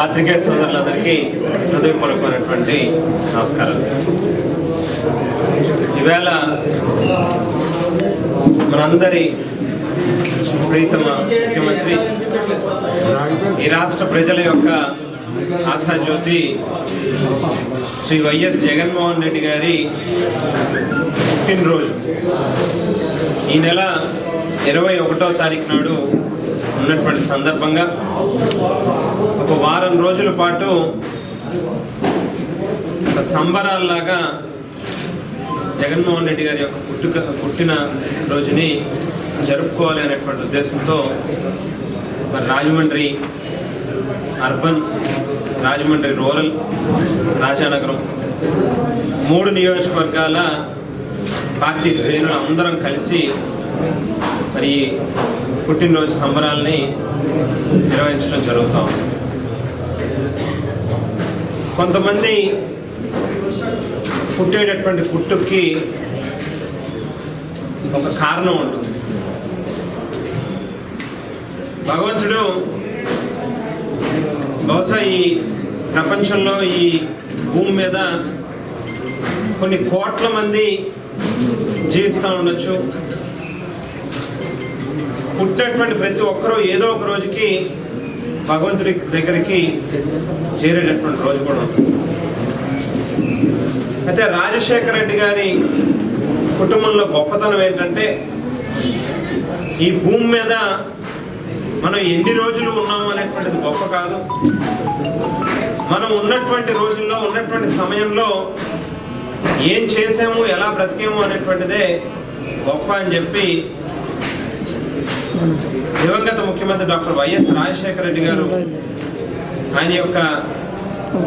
పాత్రికేయ సోదరులందరికీ హృదయపూర్వకమైనటువంటి నమస్కారం ఈవేళ మనందరి ప్రీతమ ముఖ్యమంత్రి ఈ రాష్ట్ర ప్రజల యొక్క ఆశాజ్యోతి శ్రీ వైఎస్ జగన్మోహన్ రెడ్డి గారి పుట్టినరోజు. ఈ నెల ఇరవై ఒకటో తారీఖు నాడు ఉన్నటువంటి సందర్భంగా ఒక వారం రోజుల పాటు ఒక సంబరాల్లాగా జగన్మోహన్ రెడ్డి గారి యొక్క పుట్టుక పుట్టిన రోజుని జరుపుకోవాలి అనేటువంటి ఉద్దేశంతో మరి రాజమండ్రి అర్బన్ రాజమండ్రి రూరల్ రాజానగరం మూడు నియోజకవర్గాల పార్టీ శ్రేణులు అందరం కలిసి మరి పుట్టినరోజు సంబరాల్ని నిర్వహించడం జరుగుతాం కొంతమంది పుట్టేటటువంటి పుట్టుకి ఒక కారణం ఉంటుంది. భగవంతుడు బహుశా ఈ ప్రపంచంలో ఈ భూమి మీద కొన్ని కోట్ల మంది జీవిస్తూ ఉండొచ్చు. పుట్టినటువంటి ప్రతి ఒక్కరూ ఏదో ఒక రోజుకి భగవంతుడి దగ్గరికి చేరేటటువంటి రోజు కూడా అయితే రాజశేఖర రెడ్డి గారి కుటుంబంలో గొప్పతనం ఏంటంటే ఈ భూమి మీద మనం ఎన్ని రోజులు ఉన్నాం అనేటువంటిది గొప్ప కాదు. మనం ఉన్నటువంటి రోజుల్లో ఉన్నటువంటి సమయంలో ఏం చేసాము ఎలా బ్రతికేము అనేటువంటిదే గొప్ప అని చెప్పి దివంగత ముఖ్యమంత్రి డాక్టర్ వైఎస్ రాజశేఖర రెడ్డి గారు ఆయన యొక్క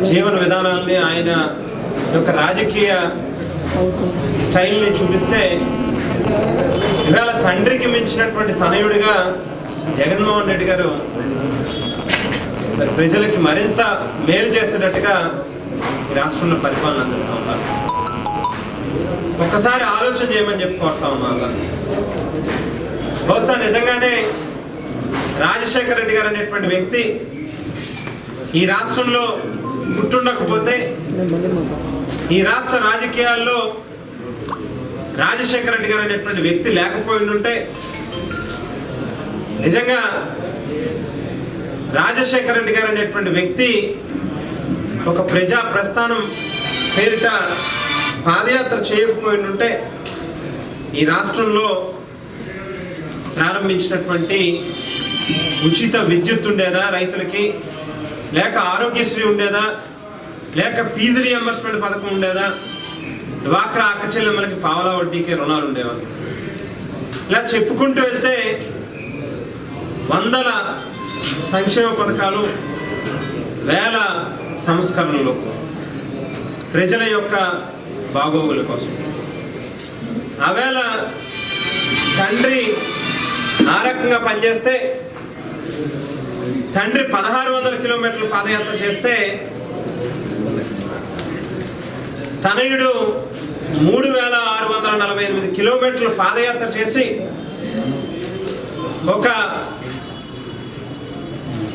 జీవన విధానాలని ఆయన యొక్క రాజకీయ స్టైల్ని చూపిస్తే ఇవాళ తండ్రికి మించినటువంటి తనయుడిగా జగన్మోహన్ రెడ్డి గారు ప్రజలకి మరింత మేలు చేసేటట్టుగా ఈ రాష్ట్రంలో పరిపాలన అందిస్తూ ఉన్నారు. ఒక్కసారి ఆలోచన చేయమని చెప్పుకోస్తా కోరుతా ఉన్నా బహుశా నిజంగానే రాజశేఖర రెడ్డి గారు అనేటువంటి వ్యక్తి ఈ రాష్ట్రంలో పుట్టుండకపోతే ఈ రాష్ట్ర రాజకీయాల్లో రాజశేఖర రెడ్డి గారు అనేటువంటి వ్యక్తి లేకపోయి ఉంటే నిజంగా రాజశేఖర రెడ్డి గారు అనేటువంటి వ్యక్తి ఒక ప్రజా ప్రస్థానం పేరిట పాదయాత్ర చేయకపోయి ఉంటే ఈ రాష్ట్రంలో ప్రారంభించినటువంటి ఉచిత విద్యుత్ ఉండేదా రైతులకి? లేక ఆరోగ్యశ్రీ ఉండేదా? లేక ఫీజు రియంబర్స్మెంట్ పథకం ఉండేదా? డ్వాక్రా అక్కచెల్లెమ్మలకి పావలా వడ్డీకి రుణాలు ఉండేవా? ఇలా చెప్పుకుంటూ వెళ్తే వందల సంక్షేమ పథకాలు వేల సంస్కరణలు ప్రజల యొక్క బాగోగుల కోసం. ఆవేళ తండ్రి ఆ రకంగా పనిచేస్తే తండ్రి పదహారు వందల కిలోమీటర్లు పాదయాత్ర చేస్తే తనయుడు మూడు వేల ఆరు వందల నలభై ఎనిమిది కిలోమీటర్లు పాదయాత్ర చేసి ఒక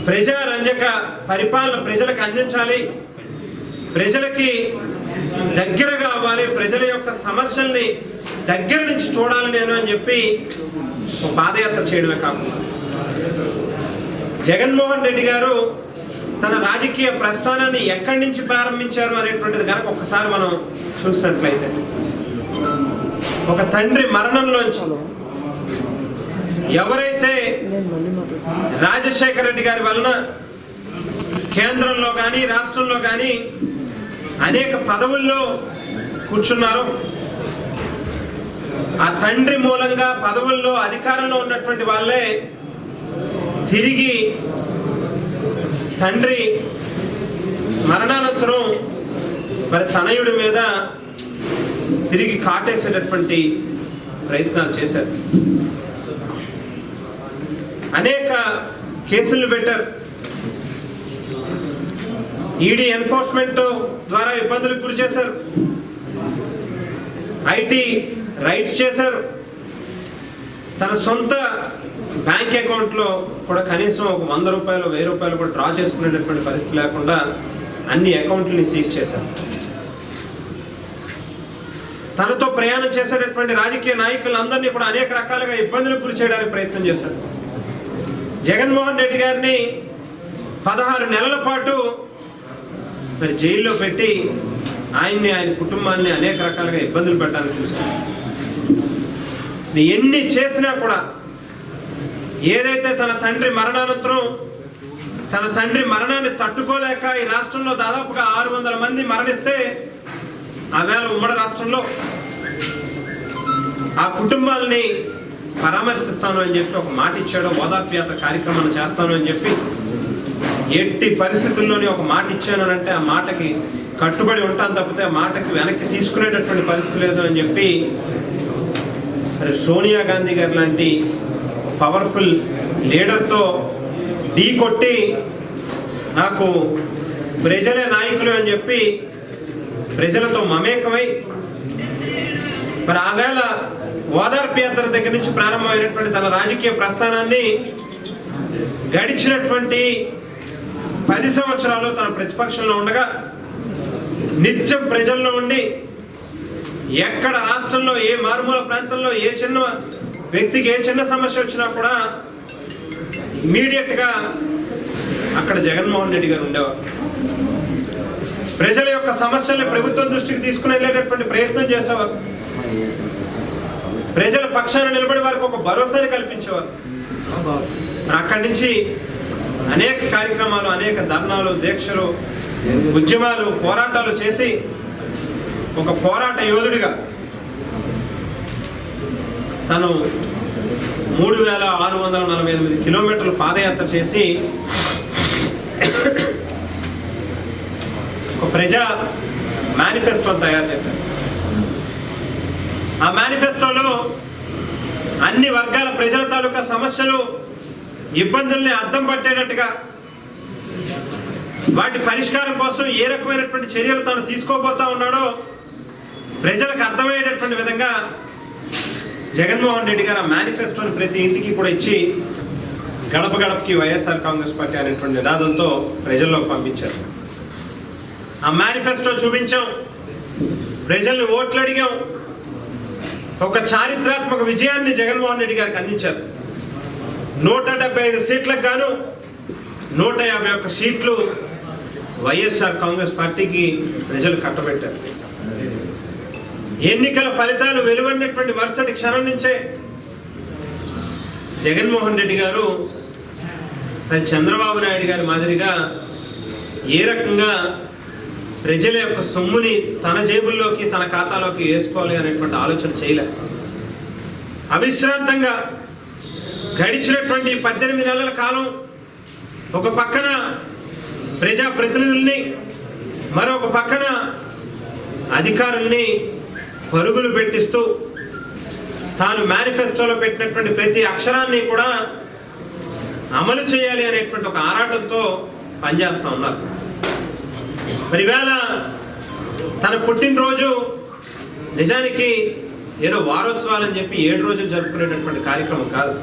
ప్రజారంజక పరిపాలన ప్రజలకు అందించాలి. ప్రజలకి దగ్గర కావాలి ప్రజల యొక్క సమస్యల్ని దగ్గర నుంచి చూడాలి నేను అని చెప్పి పాదయాత్ర చేయడమే కాకుండా. జగన్మోహన్ రెడ్డి గారు తన రాజకీయ ప్రస్థానాన్ని ఎక్కడి నుంచి ప్రారంభించారు అనేటువంటిది కనుక ఒక్కసారి మనం చూసినట్లయితే. ఒక తండ్రి మరణంలోంచి ఎవరైతే రాజశేఖర రెడ్డి గారి వలన కేంద్రంలో కానీ రాష్ట్రంలో కానీ అనేక పదవుల్లో కూర్చున్నారో ఆ తండ్రి మూలంగా పదవుల్లో అధికారంలో ఉన్నటువంటి వాళ్ళే తిరిగి తండ్రి మరణానంతరం మరి తనయుడి మీద తిరిగి కాటేసేటటువంటి ప్రయత్నాలు చేశారు. అనేక కేసులు పెట్టారు. ఈడీ ఎన్ఫోర్స్మెంట్ ద్వారా ఇబ్బందులకు గురి చేశారు. ఐటీ రైట్స్ చేశారు. తన సొంత బ్యాంక్ అకౌంట్లో కూడా కనీసం ఒక వంద రూపాయలు వెయ్యి రూపాయలు కూడా డ్రా చేసుకునేటటువంటి పరిస్థితి లేకుండా అన్ని అకౌంట్లని సీజ్ చేశారు. తనతో ప్రయాణం చేసేటటువంటి రాజకీయ నాయకులందరినీ కూడా అనేక రకాలుగా ఇబ్బందులకు గురి చేయడానికి ప్రయత్నం చేశారు. జగన్మోహన్ రెడ్డి గారిని పదహారు నెలల పాటు మరి జైల్లో పెట్టి ఆయన్ని ఆయన కుటుంబాన్ని అనేక రకాలుగా ఇబ్బందులు పెట్టాలని చూశారు. ఎన్ని చేసినా కూడా ఏదైతే తన తండ్రి మరణానంతరం తన తండ్రి మరణాన్ని తట్టుకోలేక ఈ రాష్ట్రంలో దాదాపుగా ఆరు వందల మంది మరణిస్తే ఆ వేళ ఉమ్మడి రాష్ట్రంలో ఆ కుటుంబాలని పరామర్శిస్తాను అని చెప్పి ఒక మాట ఇచ్చాడు ఓదార్ప్యాత కార్యక్రమాన్ని చేస్తాను అని చెప్పి ఎట్టి పరిస్థితుల్లోనే ఒక మాట ఇచ్చాను అంటే ఆ మాటకి కట్టుబడి ఉంటాను తప్పితే ఆ మాటకి వెనక్కి తీసుకునేటటువంటి పరిస్థితి లేదు అని చెప్పి మరి సోనియా గాంధీ గారు లాంటి పవర్ఫుల్ లీడర్తో ఢీ కొట్టి నాకు ప్రజలే నాయకులు అని చెప్పి ప్రజలతో మమేకమై మరి ఆవేళ ఓదార్పు యాత్ర దగ్గర నుంచి ప్రారంభమైనటువంటి తన రాజకీయ ప్రస్థానాన్ని గడిచినటువంటి పది సంవత్సరాలు తన ప్రతిపక్షంలో ఉండగా నిత్యం ప్రజల్లో ఉండి ఎక్కడ రాష్ట్రంలో ఏ మారుమూల ప్రాంతంలో ఏ చిన్న వ్యక్తికి ఏ చిన్న సమస్య వచ్చినా కూడా ఇమీడియట్గా అక్కడ జగన్మోహన్ రెడ్డి గారు ఉండేవారు. ప్రజల యొక్క సమస్యల్ని ప్రభుత్వం దృష్టికి తీసుకుని వెళ్ళేటటువంటి ప్రయత్నం చేసేవారు. ప్రజల పక్షాన నిలబడి వారికి ఒక భరోసాని కల్పించేవారు. అక్కడి నుంచి అనేక కార్యక్రమాలు అనేక ధర్నాలు దీక్షలు ఉద్యమాలు పోరాటాలు చేసి ఒక పోరాట యోధుడిగా తను మూడు వేల ఆరు వందల నలభై ఎనిమిది కిలోమీటర్లు పాదయాత్ర చేసి ఒక ప్రజా మేనిఫెస్టోని తయారు చేశారు. ఆ మేనిఫెస్టోలో అన్ని వర్గాల ప్రజల తాలూకా సమస్యలు ఇబ్బందుల్ని అద్దం పట్టేటట్టుగా వాటి పరిష్కారం కోసం ఏ రకమైనటువంటి చర్యలు తాను తీసుకోబోతా ఉన్నాడో ప్రజలకు అర్థమయ్యేటటువంటి విధంగా జగన్మోహన్ రెడ్డి గారు ఆ మేనిఫెస్టోని ప్రతి ఇంటికి కూడా ఇచ్చి గడప గడపకి వైఎస్ఆర్ కాంగ్రెస్ పార్టీ అనేటువంటి నినాదంతో ప్రజల్లోకి పంపించారు. ఆ మేనిఫెస్టో చూపించాం. ప్రజల్ని ఓట్లు అడిగాం. ఒక చారిత్రాత్మక విజయాన్ని జగన్మోహన్ రెడ్డి గారికి అందించారు. నూట డెబ్బై ఐదు సీట్లకు గాను నూట యాభై ఒక్క సీట్లు వైఎస్ఆర్ కాంగ్రెస్ పార్టీకి ప్రజలు కట్టబెట్టారు. ఎన్నికల ఫలితాలు వెలువడినటువంటి మరుసటి క్షణం నుంచే జగన్మోహన్ రెడ్డి గారు చంద్రబాబు నాయుడు గారి మాదిరిగా ఏ రకంగా ప్రజల యొక్క సొమ్ముని తన జేబుల్లోకి తన ఖాతాలోకి వేసుకోవాలి అనేటువంటి ఆలోచన చేయలేదు. అవిశ్రాంతంగా గడిచినటువంటి పద్దెనిమిది నెలల కాలం ఒక పక్కన ప్రజా ప్రతినిధుల్ని మరొక పక్కన అధికారుల్ని పరుగులు పెట్టిస్తూ తాను మేనిఫెస్టోలో పెట్టినటువంటి ప్రతి అక్షరాన్ని కూడా అమలు చేయాలి అనేటువంటి ఒక ఆరాటంతో పనిచేస్తూ ఉన్నారు. మరి వేళ తన పుట్టినరోజు నిజానికి ఏదో వారోత్సవాలని చెప్పి ఏడు రోజులు జరుపుకునేటటువంటి కార్యక్రమం కాదు.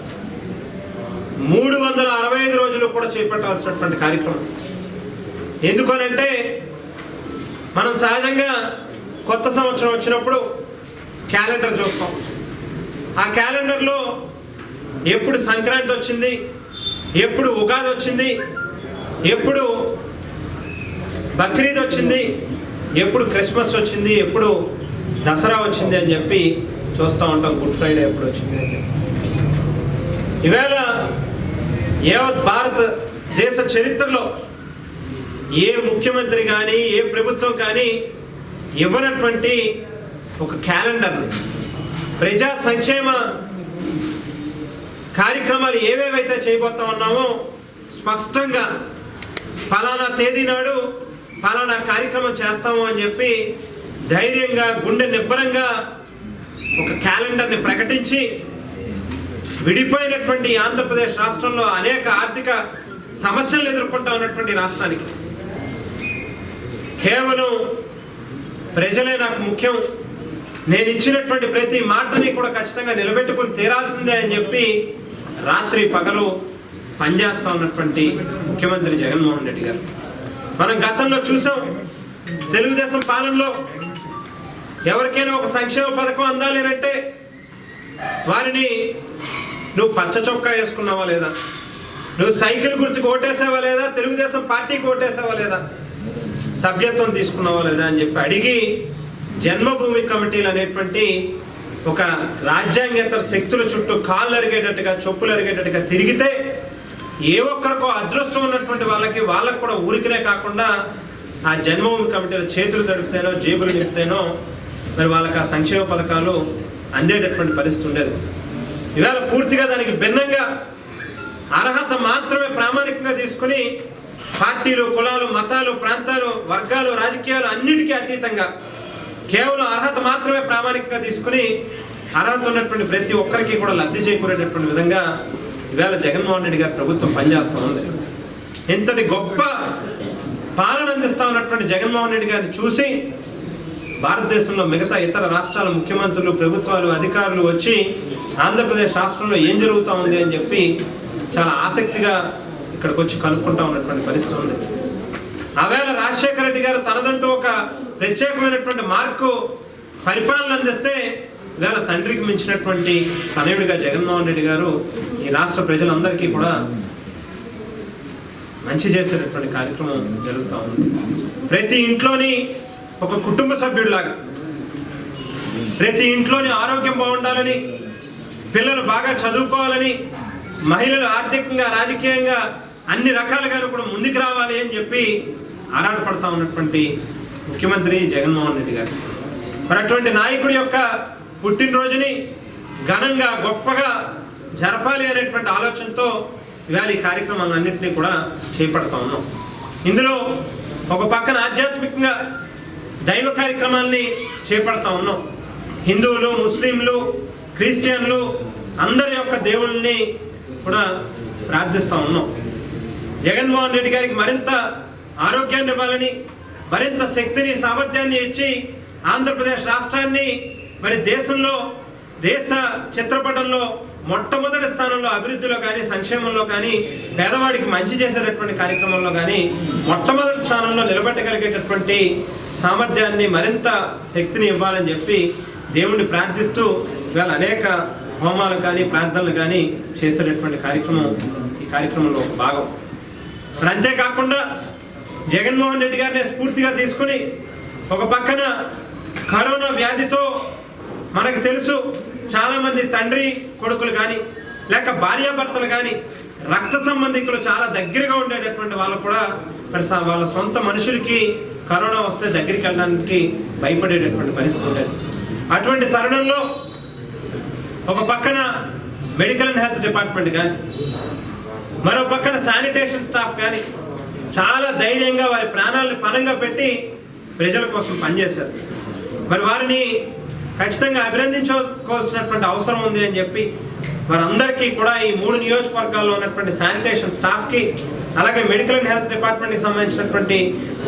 మూడు వందల అరవై ఐదు రోజులు కూడా చేపట్టాల్సినటువంటి కార్యక్రమం. ఎందుకనంటే మనం సహజంగా కొత్త సంవత్సరం వచ్చినప్పుడు క్యాలెండర్ చూస్తాం. ఆ క్యాలెండర్లో ఎప్పుడు సంక్రాంతి వచ్చింది ఎప్పుడు ఉగాది వచ్చింది ఎప్పుడు బక్రీద్ వచ్చింది ఎప్పుడు క్రిస్మస్ వచ్చింది ఎప్పుడు దసరా వచ్చింది అని చెప్పి చూస్తూ ఉంటాం. గుడ్ ఫ్రైడే ఎప్పుడు వచ్చింది అని చెప్పి. ఈవేళ యావత్ భారత దేశ చరిత్రలో ఏ ముఖ్యమంత్రి కానీ ఏ ప్రభుత్వం కానీ ఇవ్వనటువంటి ఒక క్యాలెండర్. ప్రజా సంక్షేమ కార్యక్రమాలు ఏవేవైతే చేయబోతా ఉన్నామో స్పష్టంగా ఫలానా తేదీ నాడు ఫలానా కార్యక్రమం చేస్తాము అని చెప్పి ధైర్యంగా గుండె నిబ్బరంగా ఒక క్యాలెండర్ని ప్రకటించి విడిపోయినటువంటి ఆంధ్రప్రదేశ్ రాష్ట్రంలో అనేక ఆర్థిక సమస్యలు ఎదుర్కొంటా ఉన్నటువంటి రాష్ట్రానికి. కేవలం ప్రజలే నాకు ముఖ్యం. నేను ఇచ్చినటువంటి ప్రతి మాటని కూడా ఖచ్చితంగా నిలబెట్టుకుని తీరాల్సిందే అని చెప్పి రాత్రి పగలు పనిచేస్తా ఉన్నటువంటి ముఖ్యమంత్రి జగన్మోహన్ రెడ్డి గారు. మనం గతంలో చూసాం తెలుగుదేశం పాలనలో ఎవరికైనా ఒక సంక్షేమ పథకం అందాలి అంటే వారిని నువ్వు పచ్చ చొక్కా వేసుకున్నావా లేదా? నువ్వు సైకిల్ గుర్తుకు ఓటేసావా లేదా? తెలుగుదేశం పార్టీకి ఓటేసావా లేదా? సభ్యత్వం తీసుకున్నావా లేదా అని చెప్పి అడిగి జన్మభూమి కమిటీలు అనేటువంటి ఒక రాజ్యాంగేతర శక్తుల చుట్టూ కాళ్ళు అరిగేటట్టుగా చెప్పులు అరిగేటట్టుగా తిరిగితే ఏ ఒక్కరికో అదృష్టం ఉన్నటువంటి వాళ్ళకి వాళ్ళకు కూడా ఊరికనే కాకుండా ఆ జన్మభూమి కమిటీలో చేతులు తడిపితేనో జేబులు నింపితేనో మరి వాళ్ళకి ఆ సంక్షేమ పథకాలు అందేటటువంటి పరిస్థితి ఉండేది. ఇవాళ పూర్తిగా దానికి భిన్నంగా అర్హత మాత్రమే ప్రామాణికంగా తీసుకుని పార్టీలు కులాలు మతాలు ప్రాంతాలు వర్గాలు రాజకీయాలు అన్నిటికీ అతీతంగా కేవలం అర్హత మాత్రమే ప్రామాణికంగా తీసుకుని అర్హత ఉన్నటువంటి ప్రతి ఒక్కరికి కూడా లబ్ధి చేకూరేటటువంటి విధంగా ఈవేళ జగన్మోహన్ రెడ్డి గారి ప్రభుత్వం పనిచేస్తుంది ఇంతటి గొప్ప పాలన అందిస్తా ఉన్నటువంటి జగన్మోహన్ రెడ్డి గారిని చూసి భారతదేశంలో మిగతా ఇతర రాష్ట్రాల ముఖ్యమంత్రులు ప్రభుత్వాలు అధికారులు వచ్చి ఆంధ్రప్రదేశ్ రాష్ట్రంలో ఏం జరుగుతూ ఉంది అని చెప్పి చాలా ఆసక్తిగా ఇక్కడికి వచ్చి కనుక్కుంటా ఉన్నటువంటి పరిస్థితి ఉంది. ఆవేళ రాజశేఖర రెడ్డి గారు తనదంటూ ఒక ప్రత్యేకమైనటువంటి మార్కు పరిపాలన అందిస్తే ఇవాళ తండ్రికి మించినటువంటి తనయుడిగా జగన్మోహన్ రెడ్డి గారు ఈ రాష్ట్ర ప్రజలందరికీ కూడా మంచి చేసేటటువంటి కార్యక్రమం జరుగుతూ ఉంది. ప్రతి ఇంట్లోని ఒక కుటుంబ సభ్యుడిలాగా ప్రతి ఇంట్లోని ఆరోగ్యం బాగుండాలని పిల్లలు బాగా చదువుకోవాలని మహిళలు ఆర్థికంగా రాజకీయంగా అన్ని రకాలుగా కూడా ముందుకు రావాలి అని చెప్పి ఆరాటపడతా ఉన్నటువంటి ముఖ్యమంత్రి జగన్మోహన్ రెడ్డి గారు. మరి అటువంటి నాయకుడి యొక్క పుట్టినరోజుని ఘనంగా గొప్పగా జరపాలి అనేటువంటి ఆలోచనతో ఇవాళ ఈ కార్యక్రమాలన్నింటినీ కూడా చేపడతా ఉన్నాం. ఇందులో ఒక పక్కన ఆధ్యాత్మికంగా దైవ కార్యక్రమాల్ని చేపడతా ఉన్నాం. హిందువులు ముస్లింలు క్రిస్టియన్లు అందరి యొక్క దేవుళ్ళని కూడా ప్రార్థిస్తూ ఉన్నాం. జగన్మోహన్ రెడ్డి గారికి మరింత ఆరోగ్యాన్ని ఇవ్వాలని మరింత శక్తిని సామర్థ్యాన్ని ఇచ్చి ఆంధ్రప్రదేశ్ రాష్ట్రాన్ని మరి దేశంలో దేశ చిత్రపటంలో మొట్టమొదటి స్థానంలో అభివృద్ధిలో కానీ సంక్షేమంలో కానీ పేదవాడికి మంచి చేసేటటువంటి కార్యక్రమంలో కానీ మొట్టమొదటి స్థానంలో నిలబెట్టగలిగేటటువంటి సామర్థ్యాన్ని మరింత శక్తిని ఇవ్వాలని చెప్పి దేవుణ్ణి ప్రార్థిస్తూ ఇవాళ అనేక హోమాలు కానీ ప్రార్థనలు కానీ చేసేటటువంటి కార్యక్రమం ఈ కార్యక్రమంలో ఒక భాగం. మరి అంతేకాకుండా జగన్మోహన్ రెడ్డి గారిని స్ఫూర్తిగా తీసుకుని ఒక పక్కన కరోనా వ్యాధితో మనకు తెలుసు చాలామంది తండ్రి కొడుకులు కానీ లేక భార్యాభర్తలు కానీ రక్త సంబంధికులు చాలా దగ్గరగా ఉండేటటువంటి వాళ్ళు కూడా మరి స- వాళ్ళ సొంత మనుషులకి కరోనా వస్తే దగ్గరికి వెళ్ళడానికి భయపడేటటువంటి పరిస్థితి ఉండేది. అటువంటి తరుణంలో ఒక పక్కన మెడికల్ అండ్ హెల్త్ డిపార్ట్మెంట్ కానీ మరో పక్కన శానిటేషన్ స్టాఫ్ కానీ చాలా ధైర్యంగా వారి ప్రాణాలను పణంగా పెట్టి ప్రజల కోసం పనిచేశారు. మరి వారిని ఖచ్చితంగా అభినందించుకోవాల్సినటువంటి అవసరం ఉంది అని చెప్పి వారందరికీ కూడా ఈ మూడు నియోజకవర్గాల్లో ఉన్నటువంటి శానిటేషన్ స్టాఫ్కి అలాగే మెడికల్ అండ్ హెల్త్ డిపార్ట్మెంట్కి సంబంధించినటువంటి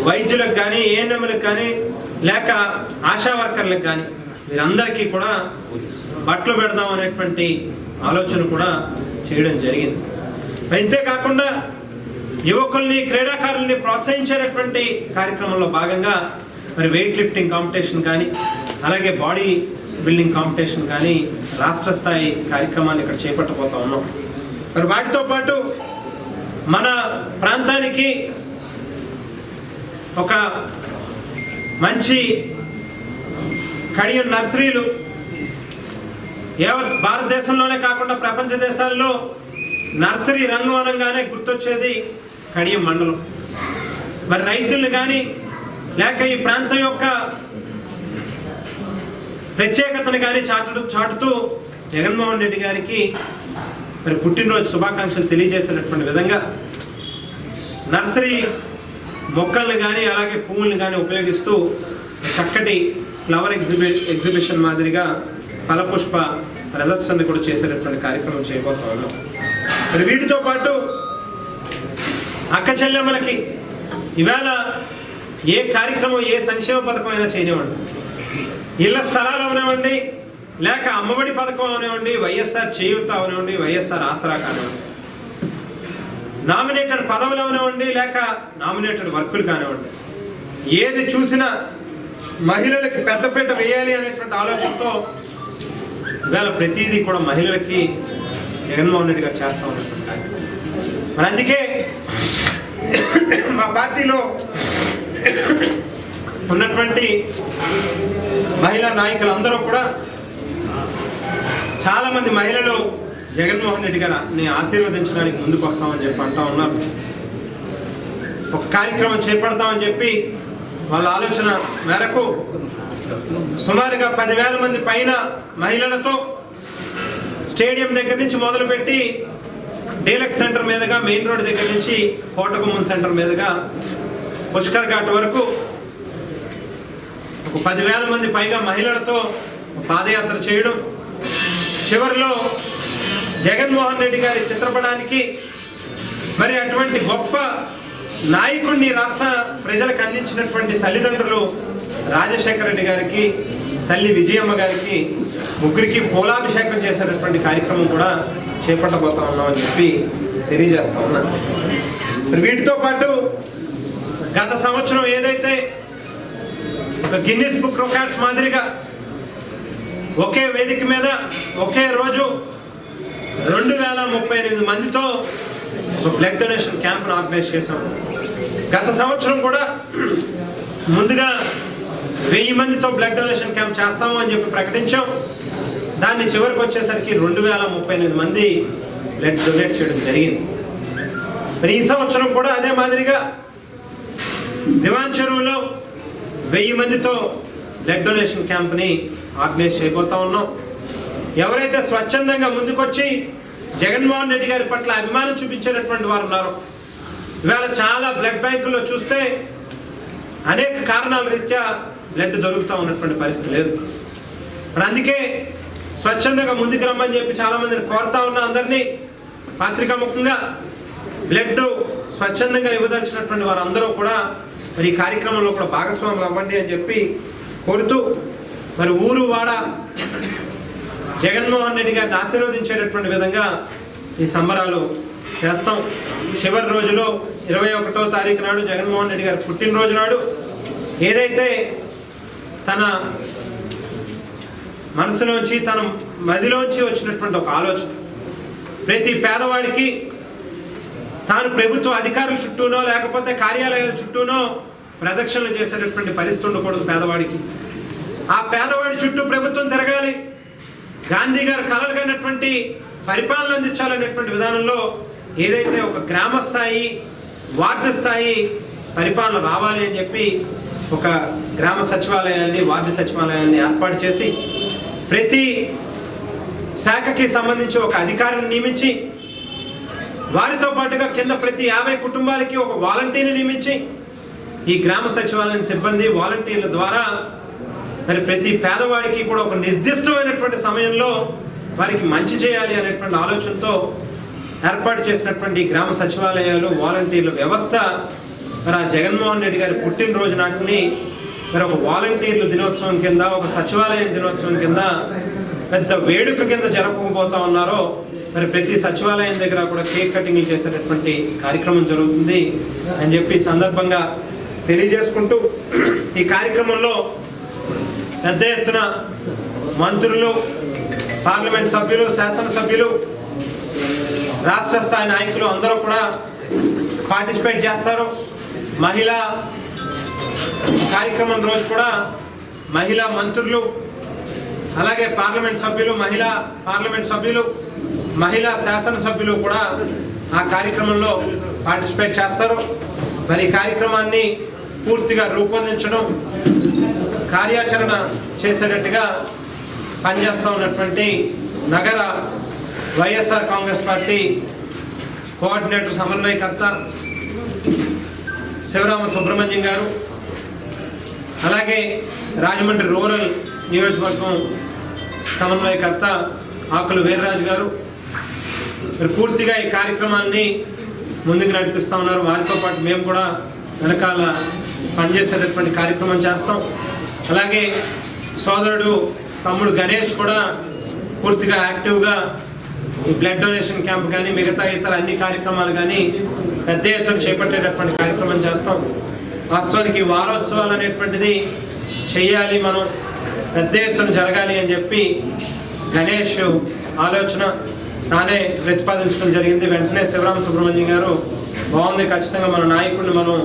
వైద్యులకు కానీ ఏఎన్ఎంలకు కానీ లేక ఆశా వర్కర్లకు కానీ వీరందరికీ కూడా బట్టలు పెడదాం అనేటువంటి ఆలోచన కూడా చేయడం జరిగింది. అంతేకాకుండా యువకుల్ని క్రీడాకారుల్ని ప్రోత్సహించేటటువంటి కార్యక్రమంలో భాగంగా మరి వెయిట్ లిఫ్టింగ్ కాంపిటీషన్ కానీ అలాగే బాడీ బిల్డింగ్ కాంపిటీషన్ కానీ రాష్ట్ర స్థాయి కార్యక్రమాన్ని ఇక్కడ చేపట్టబోతా ఉన్నాం. మరి వాటితో పాటు మన ప్రాంతానికి ఒక మంచి కడియం నర్సరీలు యావత్ భారతదేశంలోనే కాకుండా ప్రపంచ దేశాల్లో నర్సరీ రంగం అనగానే గుర్తొచ్చేది కడియం మండలం. మరి రైతులు కానీ లేక ఈ ప్రాంతం యొక్క ప్రత్యేకతను కానీ చాటు చాటుతూ జగన్మోహన్ రెడ్డి గారికి మరి పుట్టినరోజు శుభాకాంక్షలు తెలియజేసేటటువంటి విధంగా నర్సరీ మొక్కల్ని కానీ అలాగే పువ్వుల్ని కానీ ఉపయోగిస్తూ చక్కటి ఫ్లవర్ ఎగ్జిబి ఎగ్జిబిషన్ మాదిరిగా ఫలపుష్ప ప్రదర్శన కూడా చేసేటటువంటి కార్యక్రమం చేయబోతున్నాం. మరి వీటితో పాటు అక్క చెల్లెమ్మలకి ఇవాళ ఏ కార్యక్రమం ఏ సంక్షేమ పథకం అయినా చేయనివ్వండి. ఇళ్ళ స్థలాలు అవనివ్వండి లేక అమ్మఒడి పథకం అవనివ్వండి వైఎస్ఆర్ చేయూత అవనివ్వండి వైఎస్ఆర్ ఆసరా కానివ్వండి. నామినేటెడ్ పదవులు అవనివ్వండి లేక నామినేటెడ్ వర్కులు కానివ్వండి. ఏది చూసినా మహిళలకి పెద్దపీట వేయాలి అనేటువంటి ఆలోచనతో ఇవాళ ప్రతిదీ కూడా మహిళలకి జగన్మోహన్ రెడ్డి గారు చేస్తూ ఉన్నటువంటి మరి అందుకే మా పార్టీలో ఉన్నటువంటి మహిళా నాయకులందరూ కూడా చాలామంది మహిళలు జగన్మోహన్ రెడ్డి గారిని ఆశీర్వదించడానికి ముందుకు వస్తామని చెప్పి అంటా ఉన్నారు. ఒక కార్యక్రమం చేపడతామని చెప్పి వాళ్ళ ఆలోచన మేరకు సుమారుగా పదివేల మంది పైన మహిళలతో స్టేడియం దగ్గర నుంచి మొదలుపెట్టి డీలక్స్ సెంటర్ మీదుగా మెయిన్ రోడ్ దగ్గర నుంచి కోటగుమ్మం సెంటర్ మీదుగా పుష్కర్ ఘాట్ వరకు ఒక పదివేల మంది పైగా మహిళలతో పాదయాత్ర చేయడం. చివరిలో జగన్మోహన్ రెడ్డి గారి చిత్రపటానికి మరి అటువంటి గొప్ప నాయకుడిని రాష్ట్ర ప్రజలకు అందించినటువంటి తల్లిదండ్రులు రాజశేఖర రెడ్డి గారికి తల్లి విజయమ్మ గారికి ముగ్గురికి పూలాభిషేకం చేసేటటువంటి కార్యక్రమం కూడా చేపట్టబోతా ఉన్నామని చెప్పి తెలియజేస్తా ఉన్నా. వీటితో పాటు గత సంవత్సరం ఏదైతే ఒక గిన్నీస్ బుక్ రికార్డ్స్ మాదిరిగా ఒకే వేదిక మీద ఒకే రోజు రెండు వేల ముప్పై ఎనిమిది మందితో ఒక బ్లడ్ డొనేషన్ క్యాంప్ను ఆర్గనైజ్ చేశాం గత సంవత్సరం కూడా ముందుగా వెయ్యి మందితో బ్లడ్ డొనేషన్ క్యాంప్ చేస్తాము అని చెప్పి ప్రకటించాం. దాన్ని చివరికి వచ్చేసరికి రెండు వేల ముప్పై ఎనిమిది మంది బ్లడ్ డొనేట్ చేయడం జరిగింది. మరి ఈ సంవత్సరం కూడా అదే మాదిరిగా దివాన్ చెరువులో వెయ్యి మందితో బ్లడ్ డొనేషన్ క్యాంప్ని ఆర్గనైజ్ చేయబోతా ఉన్నాం. ఎవరైతే స్వచ్ఛందంగా ముందుకొచ్చి జగన్మోహన్ రెడ్డి గారి పట్ల అభిమానం చూపించేటటువంటి వారు ఉన్నారు ఇవాళ చాలా బ్లడ్ బ్యాంకుల్లో చూస్తే అనేక కారణాల రీత్యా బ్లడ్ దొరుకుతూ ఉన్నటువంటి పరిస్థితి లేదు. మరి అందుకే స్వచ్ఛందంగా ముందుకు రమ్మని చెప్పి చాలా మందిని కోరుతా ఉన్న అందరినీ పాత్రికాముఖంగా బ్లడ్ స్వచ్ఛందంగా ఇవ్వదలిచినటువంటి వారందరూ కూడా మరి ఈ కార్యక్రమంలో కూడా భాగస్వాములు అవ్వండి అని చెప్పి కోరుతూ మరి ఊరు వాడ జగన్మోహన్ రెడ్డి గారిని ఆశీర్వదించేటటువంటి విధంగా ఈ సంబరాలు చేస్తాం. చివరి రోజులో ఇరవై ఒకటో తారీఖు నాడు జగన్మోహన్ రెడ్డి గారి పుట్టినరోజు నాడు ఏదైతే తన మనసులోంచి తన మదిలోంచి వచ్చినటువంటి ఒక ఆలోచన. ప్రతి పేదవాడికి తాను ప్రభుత్వ అధికారుల చుట్టూనో లేకపోతే కార్యాలయాల చుట్టూనో ప్రదక్షిణలు చేసేటటువంటి పరిస్థితి ఉండకూడదు పేదవాడికి. ఆ పేదవాడి చుట్టూ ప్రభుత్వం తిరగాలి. గాంధీ గారు కలలు కన్నటువంటి పరిపాలన అందించాలనేటువంటి విధానంలో ఏదైతే ఒక గ్రామ స్థాయి వార్డు స్థాయి పరిపాలన రావాలి అని చెప్పి ఒక గ్రామ సచివాలయాన్ని వార్డు సచివాలయాన్ని ఏర్పాటు చేసి ప్రతి శాఖకి సంబంధించి ఒక అధికారిని నియమించి వారితో పాటుగా కింద ప్రతి యాభై కుటుంబాలకి ఒక వాలంటీర్ని నియమించి ఈ గ్రామ సచివాలయం సిబ్బంది వాలంటీర్ల ద్వారా మరి ప్రతి పేదవాడికి కూడా ఒక నిర్దిష్టమైనటువంటి సమయంలో వారికి మంచి చేయాలి అనేటువంటి ఆలోచనతో ఏర్పాటు చేసినటువంటి ఈ గ్రామ సచివాలయాలు వాలంటీర్ల వ్యవస్థ మరి ఆ జగన్మోహన్ రెడ్డి గారి పుట్టినరోజు నాటిని మరి ఒక వాలంటీర్ల దినోత్సవం కింద ఒక సచివాలయం దినోత్సవం కింద పెద్ద వేడుక కింద జరపకపోతా ఉన్నారో మరి ప్రతి సచివాలయం దగ్గర కూడా కేక్ కటింగ్లు చేసేటటువంటి కార్యక్రమం జరుగుతుంది అని చెప్పి సందర్భంగా తెలియజేసుకుంటూ ఈ కార్యక్రమంలో పెద్ద ఎత్తున మంత్రులు పార్లమెంట్ సభ్యులు శాసనసభ్యులు రాష్ట్ర స్థాయి నాయకులు అందరూ కూడా పార్టిసిపేట్ చేస్తారు. మహిళా కార్యక్రమం రోజు కూడా మహిళా మంత్రులు అలాగే పార్లమెంట్ సభ్యులు మహిళా పార్లమెంట్ సభ్యులు మహిళా శాసనసభ్యులు కూడా ఆ కార్యక్రమంలో పార్టిసిపేట్ చేస్తారు. మరి కార్యక్రమాన్ని పూర్తిగా రూపొందించడం కార్యాచరణ చేసేటట్టుగా పనిచేస్తూ ఉన్నటువంటి నగర వైఎస్ఆర్ కాంగ్రెస్ పార్టీ కోఆర్డినేటర్ సమన్వయకర్త శివరామ సుబ్రహ్మణ్యం గారు అలాగే రాజమండ్రి రూరల్ నియోజకవర్గం సమన్వయకర్త ఆకులు వీర్రాజు గారు. మరి పూర్తిగా ఈ కార్యక్రమాన్ని ముందుకు నడిపిస్తూ ఉన్నారు. వారితో పాటు మేము కూడా వెనకాల పనిచేసేటటువంటి కార్యక్రమం చేస్తాం. అలాగే సోదరుడు తమ్ముడు గణేష్ కూడా పూర్తిగా యాక్టివ్గా ఈ బ్లడ్ డొనేషన్ క్యాంప్ కానీ మిగతా ఇతర అన్ని కార్యక్రమాలు కానీ పెద్ద ఎత్తున చేపట్టేటటువంటి కార్యక్రమం చేస్తాం. వాస్తవానికి వారోత్సవాలు అనేటువంటిది చెయ్యాలి మనం పెద్ద ఎత్తున జరగాలి అని చెప్పి గణేష్ ఆలోచన తానే ప్రతిపాదించడం జరిగింది. వెంటనే శివరామ సుబ్రహ్మణ్యం గారు బాగుంది ఖచ్చితంగా మన నాయకుడిని మనం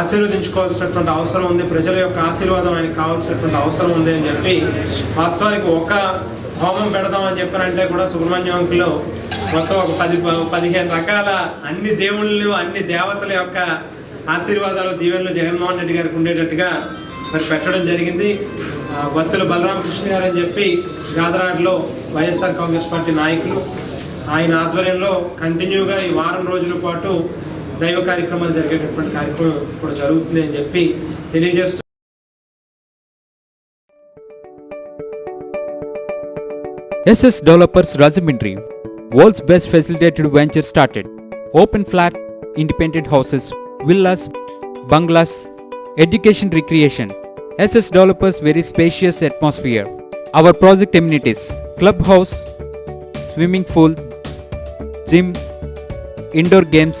ఆశీర్వదించుకోవాల్సినటువంటి అవసరం ఉంది. ప్రజల యొక్క ఆశీర్వాదం ఆయనకు కావాల్సినటువంటి అవసరం ఉంది అని చెప్పి వాస్తవానికి ఒక హోమం పెడదాం అని చెప్పారంటే కూడా సుబ్రహ్మణ్య అంకులో మొత్తం ఒక పది పదిహేను రకాల అన్ని దేవుళ్ళు అన్ని దేవతల యొక్క ఆశీర్వాదాలు దీవెనలు జగన్మోహన్ రెడ్డి గారికి ఉండేటట్టుగా మరి పెట్టడం జరిగింది. భక్తులు బలరామకృష్ణ గారు అని చెప్పి గాదరాడ్లో వైఎస్ఆర్ కాంగ్రెస్ పార్టీ నాయకులు. ఆయన ఆధ్వర్యంలో కంటిన్యూగా ఈ వారం రోజుల పాటు దైవ కార్యక్రమాలు జరిగేటటువంటి కార్యక్రమం ఇప్పుడు జరుగుతుంది అని చెప్పి తెలియజేస్తూ SS Developers Rajamindri, world's best facilitated venture started. Open flat, independent houses, villas, bungalows, education recreation. SS Developers very spacious atmosphere. Our project amenities, clubhouse, swimming pool, gym, indoor games,